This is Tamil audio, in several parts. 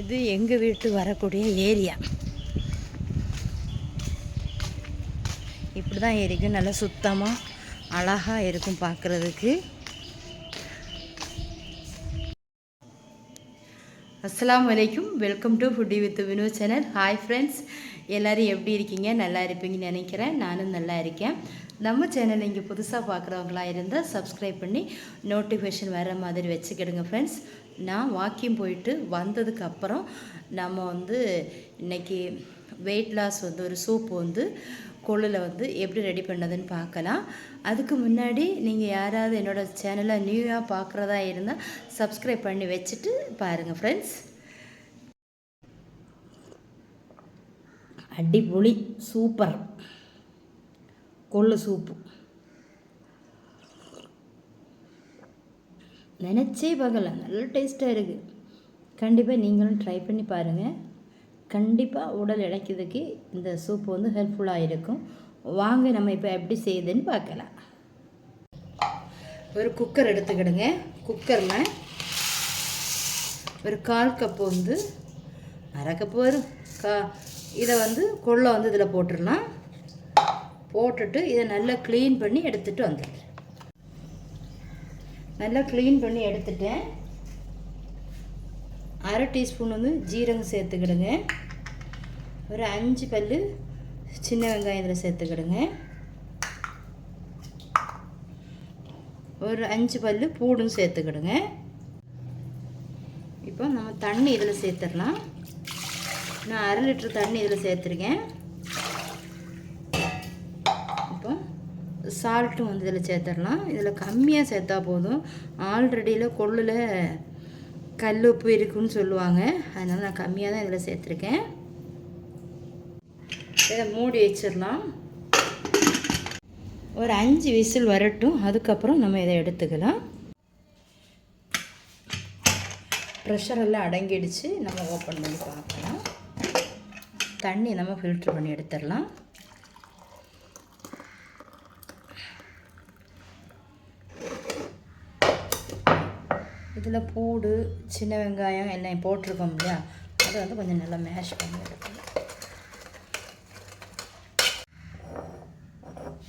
இது எங்கள் வீட்டு வரக்கூடிய ஏரியா. இப்படி தான் ஏரிக்கும் நல்லா சுத்தமாக அழகாக இருக்கும் பார்க்குறதுக்கு அஸ்லாம் வலைக்கும் welcome to foodie with Vino channel hi friends எல்லோரும் எப்படி இருக்கீங்க? நல்லா இருப்பீங்கன்னு நினைக்கிறேன். நானும் நல்லா இருக்கேன். நம்ம சேனல் இங்கே புதுசாக பார்க்குறவங்களா இருந்தால் சப்ஸ்கிரைப் பண்ணி நோட்டிஃபிகேஷன் வர மாதிரி வச்சுக்கிடுங்க ஃப்ரெண்ட்ஸ் நான் வாக்கிங் போயிட்டு வந்ததுக்கப்புறம் நம்ம வந்து இன்னைக்கு வெயிட் லாஸ் வந்து ஒரு சூப் வந்து கொள்ளில் வந்து எப்படி ரெடி பண்ணதுன்னு பார்க்கலாம். அதுக்கு முன்னாடி நீங்கள் யாராவது என்னோடய சேனலை நியூவாக பார்க்குறதா இருந்தால் சப்ஸ்கிரைப் பண்ணி வச்சுட்டு பாருங்கள் ஃப்ரெண்ட்ஸ் அடிப்பொலி சூப்பர் கொள்ளு சூப்பு. நினச்சே பார்க்கல. நல்ல டேஸ்ட்டாக இருக்குது கண்டிப்பாக நீங்களும் ட்ரை பண்ணி பாருங்கள் கண்டிப்பாக உடல் இழைக்கிறதுக்கு இந்த சூப் வந்து ஹெல்ப்ஃபுல்லாக இருக்கும். வாங்க நம்ம இப்போ எப்படி செய்யுதுன்னு பார்க்கலாம். ஒரு குக்கர் எடுத்துக்கிடுங்க. குக்கரில் ஒரு கால் கப்பு வந்து அரை கப்பு வரும். கா இதை வந்து கொள்ளை வந்து இதில் போட்டுடலாம். போட்டுட்டு இதை நல்லா க்ளீன் பண்ணி எடுத்துகிட்டு வந்துடுறேன். நல்லா க்ளீன் பண்ணி எடுத்துட்டேன். அரை டீஸ்பூன் வந்து ஜீரகம் சேர்த்துக்கிடுங்க. ஒரு அஞ்சு பல் சின்ன வெங்காயம் இதில் சேர்த்துக்கிடுங்க. ஒரு அஞ்சு பல் பூடும் சேர்த்துக்கிடுங்க. இப்போ நம்ம தண்ணி இதில் சேர்த்துடலாம். நான் அரை லிட்டர் தண்ணி இதில் சேர்த்துருக்கேன். சால்ட்டும் வந்து இதில் சேர்த்துடலாம். இதில் கம்மியாக சேர்த்தா போதும். ஆல்ரெடியில் கொள்ளில் கல் உப்பு இருக்குன்னு சொல்லுவாங்க. அதனால் நான் கம்மியாக தான் இதில் சேர்த்துருக்கேன். இதை மூடி வச்சிடலாம். ஒரு அஞ்சு விசில் வரட்டும். அதுக்கப்புறம் நம்ம இதை எடுத்துக்கலாம். ப்ரெஷர் எல்லாம் அடங்கிடுச்சு. நம்ம ஓப்பன் பண்ணி பார்க்கலாம். தண்ணி நம்ம ஃபில்ட்ரு பண்ணி எடுத்துடலாம். இதில் பூடு சின்ன வெங்காயம் எண்ணெய் போட்டிருக்கோம் இல்லையா? அதை வந்து கொஞ்சம் நல்லா மேஷ் பண்ணி எடுக்கணும்.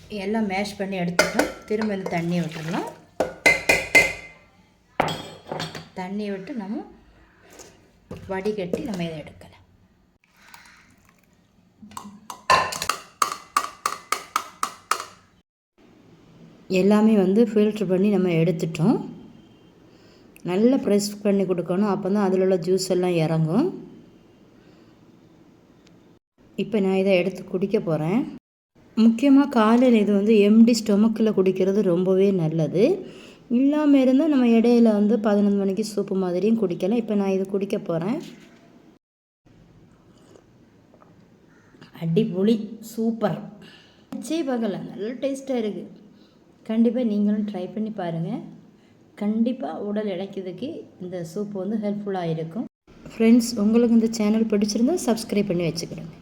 எல்லாம் மேஷ் பண்ணி எடுத்துட்டோம். திரும்ப இந்த தண்ணியை விட்டுடலாம். தண்ணியை விட்டு நம்ம வடிகட்டி நம்ம இதை எடுக்கலாம். எல்லாமே வந்து ஃபில்ட்ரு பண்ணி நம்ம எடுத்துட்டோம். நல்லா ப்ரெஸ் பண்ணி கொடுக்கணும். அப்போ தான் அதில் உள்ள ஜூஸ் எல்லாம் இறங்கும். இப்போ நான் இதை எடுத்து குடிக்க போகிறேன் முக்கியமாக காலையில் இது வந்து எம்டி ஸ்டொமக்கில் குடிக்கிறது ரொம்பவே நல்லது. இல்லாமல் இருந்தால் நம்ம இடையில வந்து பதினொன்று மணிக்கு சூப்பு மாதிரியும் குடிக்கலாம். இப்போ நான் இது குடிக்க போகிறேன் அடிப்பொலி சூப்பர் சே பார்க்கல நல்ல டேஸ்ட்டாக இருக்குது கண்டிப்பாக நீங்களும் ட்ரை பண்ணி பாருங்கள் கண்டிப்பாக உடல் இழைக்கிறதுக்கு இந்த சூப் வந்து ஹெல்ப்ஃபுல்லாக இருக்கும். ஃப்ரெண்ட்ஸ் உங்களுக்கு இந்த சேனல் பிடிச்சிருந்தா சப்ஸ்கிரைப் பண்ணி வச்சுக்கிறேங்க